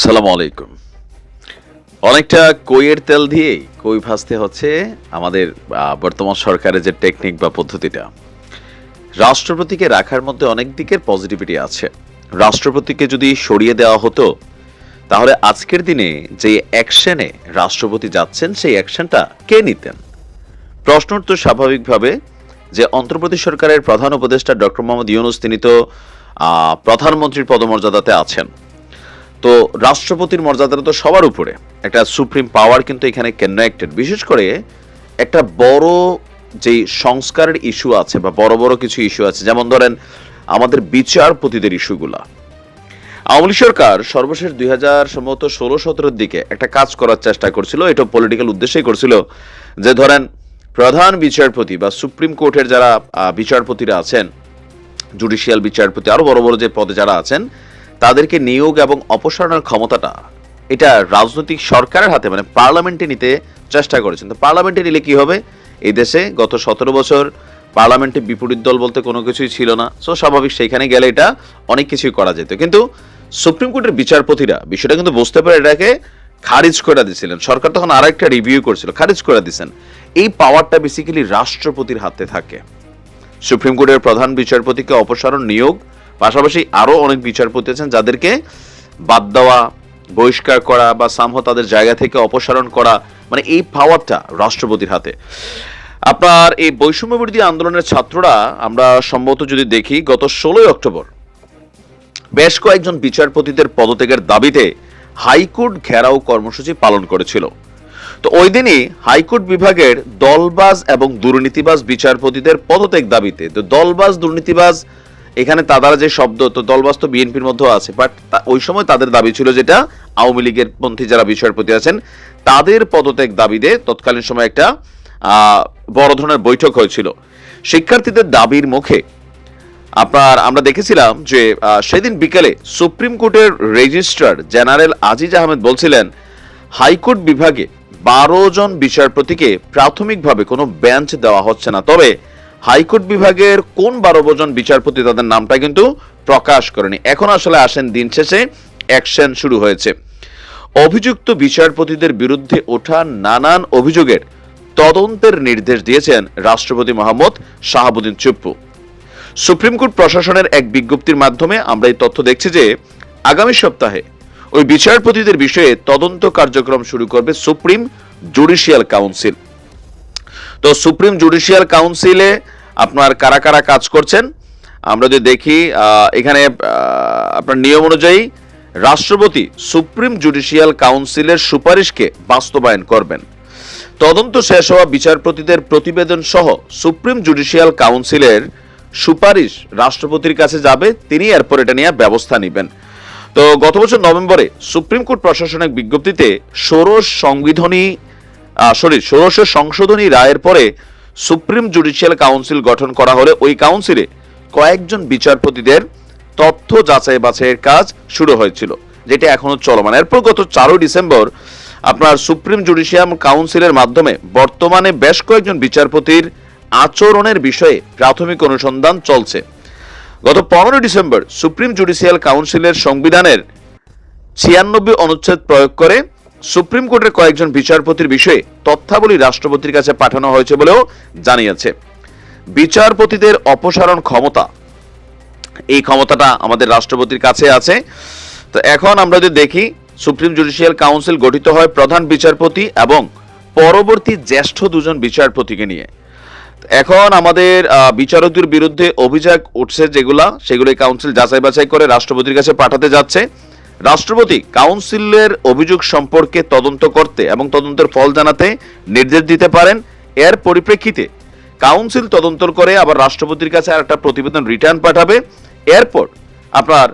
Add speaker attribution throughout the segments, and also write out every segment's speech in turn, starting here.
Speaker 1: সালাম আলাইকুম। অনেকটা কইয়ের তেল দিয়েই কই ভাজতে হচ্ছে আমাদের বর্তমান সরকারের যে টেকনিক বা পদ্ধতিটা। রাষ্ট্রপতিকে রাখার মধ্যে অনেক দিকের পজিটিভিটি আছে। রাষ্ট্রপতিকে যদি সরিয়ে দেওয়া হতো, তাহলে আজকের দিনে যে অ্যাকশনে রাষ্ট্রপতি যাচ্ছেন, সেই অ্যাকশনটা কে নিতেন? প্রশ্ন তো স্বাভাবিকভাবে যে অন্ধ্রপ্রদেশ সরকারের প্রধান উপদেষ্টা ডক্টর মোহাম্মদ ইউনুস, তিনি তো প্রধানমন্ত্রীর পদমর্যাদাতে আছেন। তো রাষ্ট্রপতির মর্যাদাটা তো সবার উপরে। একটা সুপ্রিম পাওয়ার কিন্তু এখানে কানেক্টেড বিশেষ করে একটা বড় যে সংস্কারের ইস্যু আছে বা বড় বড় কিছু ইস্যু আছে, যেমন ধরেন আমাদের বিচারপতিদের ইস্যুগুলা আওয়ামী সরকার সর্বশেষ দুই হাজার সম্ভবত ষোলো সতেরোর দিকে একটা কাজ করার চেষ্টা করছিল, এটা পলিটিক্যাল উদ্দেশ্যেই করছিল, যে ধরেন প্রধান বিচারপতি বা সুপ্রিম কোর্টের যারা বিচারপতিরা আছেন জুডিশিয়াল বিচারপতি, আরও বড় বড় যে পদে যারা আছেন তাদেরকে নিয়োগ এবং অপসারণের ক্ষমতাটা এটা রাজনৈতিক সরকারের হাতে মানে পার্লামেন্টে নিতে চেষ্টা করেছেন। তো পার্লামেন্টে নিলে কি হবে? এই দেশে গত সতেরো বছর পার্লামেন্টে বিপরীত দল বলতে কোনো কিছুই ছিল না। সো স্বাভাবিক সেখানে গেলে এটা অনেক কিছুই করা যেত। কিন্তু সুপ্রিম কোর্টের বিচারপতিরা বিষয়টা কিন্তু বুঝতে পারে এটাকে খারিজ করে দিয়েছিলেন। সরকার তখন আরেকটা রিভিউ করছিল, খারিজ করে দিয়েছেন। এই পাওয়ারটা বেসিক্যালি রাষ্ট্রপতির হাতে থাকে। সুপ্রিম কোর্টের প্রধান বিচারপতিকে অপসারণ, নিয়োগ পাশাপাশি আরও অনেক বিচারপতি আছেন যাদেরকে বাদ দেওয়া, বহিষ্কার করা বা সামহ তাদের জায়গা থেকে অপসারণ করা মানে এই পাওয়ারটা রাষ্ট্রপতির হাতে। আপনার এই বৈষম্য বিরোধী আন্দোলনের ছাত্ররা, আমরা সম্ভবত যদি দেখি, গত ষোলোই অক্টোবর বেশ কয়েকজন বিচারপতিদের পদত্যাগের দাবিতে হাইকোর্ট ঘেরাও কর্মসূচি পালন করেছিল। তো ওই দিনই হাইকোর্ট বিভাগের দলবাজ এবং দুর্নীতিবাজ বিচারপতিদের পদত্যাগ দাবিতে, তো দলবাজ, দুর্নীতিবাজ এখানে তাদের যে শব্দ, তো দলবাজ তো বিএনপির মধ্যেও আছে বাট ওই সময় তাদের দাবি ছিল যেটা আওয়ামী লীগের পন্থী যারা বিচারপতি আছেন, তাদের পদত্যাগ দাবিতে তৎকালীন সময় একটা বড় ধরনের বৈঠক হয়েছিল। শিক্ষার্থীদের দাবির মুখে আপনার, আমরা দেখেছিলাম যে সেদিন বিকেলে সুপ্রিম কোর্টের রেজিস্ট্রার জেনারেল আজিজ আহমেদ বলছিলেন, হাইকোর্ট বিভাগে বারো জন বিচারপতিকে প্রাথমিকভাবে কোনো বেঞ্চ দেওয়া হচ্ছে না। তবে হাইকোর্ট বিভাগের কোন বারো জন বিচারপতি তাদের নামটা কিন্তু প্রকাশ করেনি। এখন আসলে আসেন দিন শেষে অ্যাকশন শুরু হয়েছে। অভিযুক্ত বিচারপতিদের বিরুদ্ধে ওঠা নানান অভিযোগের তদন্তের নির্দেশ দিয়েছেন রাষ্ট্রপতি মোহাম্মদ শাহাবুদ্দিন চুপ্পু। সুপ্রিম কোর্ট প্রশাসনের এক বিজ্ঞপ্তির মাধ্যমে আমরা এই তথ্য দেখছি যে, আগামী সপ্তাহে ওই বিচারপতিদের বিষয়ে তদন্ত কার্যক্রম শুরু করবে সুপ্রিম জুডিশিয়াল কাউন্সিল। তো সুপ্রিম জুডিশিয়াল কাউন্সিলে আপনার কারা কারা কাজ করছেন? আমরা যদি দেখি এখানে আপনার নিয়ম অনুযায়ী রাষ্ট্রপতি সুপ্রিম জুডিশিয়াল কাউন্সিলের সুপারিশকে বাস্তবায়ন করবেন। তদন্ত শেষ হওয়া বিচারপতিদের প্রতিবেদন সহ সুপ্রিম জুডিশিয়াল কাউন্সিলের সুপারিশ রাষ্ট্রপতির কাছে যাবে, তিনি এরপর এটা নিয়ে ব্যবস্থা নেবেন। তো গত বছর নভেম্বরে সুপ্রিম কোর্ট প্রশাসনিক বিজ্ঞপ্তিতে ষোড়শ সংবিধানী সরি ষোড়শ সংশোধনী রায়ের পরে সুপ্রিম জুডিশিয়াল কাউন্সিল গঠন করা হলে ওই কাউন্সিলে কয়েকজন বিচারপতিদের তথ্য যাচাই বাছাইয়ের কাজ শুরু হয়েছিল, যেটা এখনও চলমান। এরপর গত চারই ডিসেম্বর আপনার সুপ্রিম জুডিশিয়াল কাউন্সিলের মাধ্যমে বর্তমানে বেশ কয়েকজন বিচারপতির আচরণের বিষয়ে প্রাথমিক অনুসন্ধান চলছে। গত পনেরো ডিসেম্বর সুপ্রিম জুডিশিয়াল কাউন্সিলের সংবিধানের ছিয়ানব্বই অনুচ্ছেদ প্রয়োগ করে সুপ্রিম কোর্টের কয়েকজন বিচারপতির বিষয়ে তথ্যাবলী রাষ্ট্রপতির কাছে পাঠানো হয়েছে বলেও জানিয়েছে। বিচারপতিদের অপসারণ ক্ষমতা। এই ক্ষমতাটা আমাদের রাষ্ট্রপতির কাছে আছে। তো এখন আমরা যদি দেখি, সুপ্রিম জুডিশিয়াল কাউন্সিল গঠিত হয় প্রধান বিচারপতি এবং পরবর্তী জ্যেষ্ঠ দুজন বিচারপতিকে নিয়ে। এখন আমাদের বিচারকদের বিরুদ্ধে অভিযোগ উঠছে যেগুলা, সেগুলো কাউন্সিল যাচাই বাছাই করে রাষ্ট্রপতির কাছে পাঠাতে যাচ্ছে। রাষ্ট্রপতি কাউন্সিলের অভিযোগ সম্পর্কে তদন্ত করতে এবং তদন্তের ফল জানাতে নির্দেশ দিতে পারেন। এর পরিপ্রেক্ষিতে কাউন্সিল তদন্ত করে আবার রাষ্ট্রপতির কাছে একটা প্রতিবেদন রিটার্ন পাঠাবে। এরপর আপনার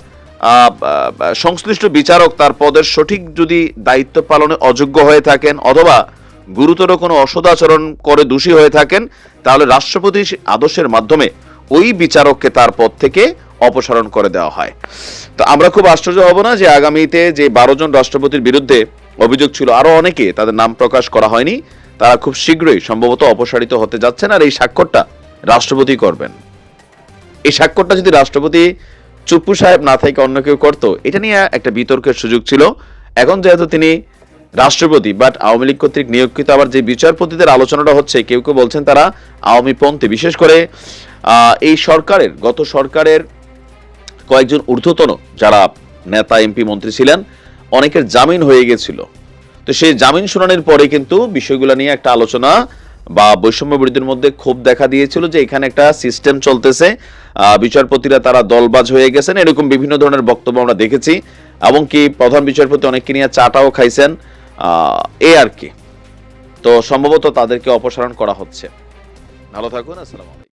Speaker 1: সংশ্লিষ্ট বিচারক তার পদের সঠিক যদি দায়িত্ব পালনে অযোগ্য হয়ে থাকেন অথবা গুরুতর কোনো অসদাচরণ করে দোষী হয়ে থাকেন, তাহলে রাষ্ট্রপতি আদর্শের মাধ্যমে ওই বিচারককে তার পদ থেকে অপসারণ করে দেওয়া হয়। তো আমরা খুব আশ্চর্য হব না যে আগামীতে যে বারো জন রাষ্ট্রপতির বিরুদ্ধে অভিযোগ ছিল, আরও অনেকে তাদের নাম প্রকাশ করা হয়নি, তারা খুব শীঘ্রই সম্ভবত অপসারিত হতে যাচ্ছেন আর এই স্বাক্ষরটা রাষ্ট্রপতি করবেন। এই স্বাক্ষরটা যদি রাষ্ট্রপতি চুপ্পু সাহেব না থেকে অন্য কেউ করতো, এটা নিয়ে একটা বিতর্কের সুযোগ ছিল। এখন যেহেতু তিনি রাষ্ট্রপতি বাট আওয়ামী লীগ কর্তৃক নিয়োগকৃত আবার যে বিচারপতিদের আলোচনাটা হচ্ছে, কেউ কেউ বলছেন তারা আওয়ামী পন্থী। বিশেষ করে এই সরকারের, গত সরকারের কয়েকজন ঊর্ধ্বতন যারা নেতা, এমপি, মন্ত্রী ছিলেন, অনেকের জামিন হয়ে গেছিল। তো সেই জামিন শুনানির পরে কিন্তু বিষয়গুলো নিয়ে একটা আলোচনা বা বৈষম্য বিরোধীদের মধ্যে ক্ষোভ দেখা দিয়েছিল যে এখানে একটা সিস্টেম চলতেছে। বিচারপতিরা তারা দলবাজ হয়ে গেছেন। এরকম বিভিন্ন ধরনের বক্তব্য আমরা দেখেছি। এবং কি প্রধান বিচারপতি অনেককে নিয়ে চাটাও খাইছেন এই আর কি। তো সম্ভবত তাদেরকে অপসারণ করা হচ্ছে। ভালো থাকুন, আসসালামু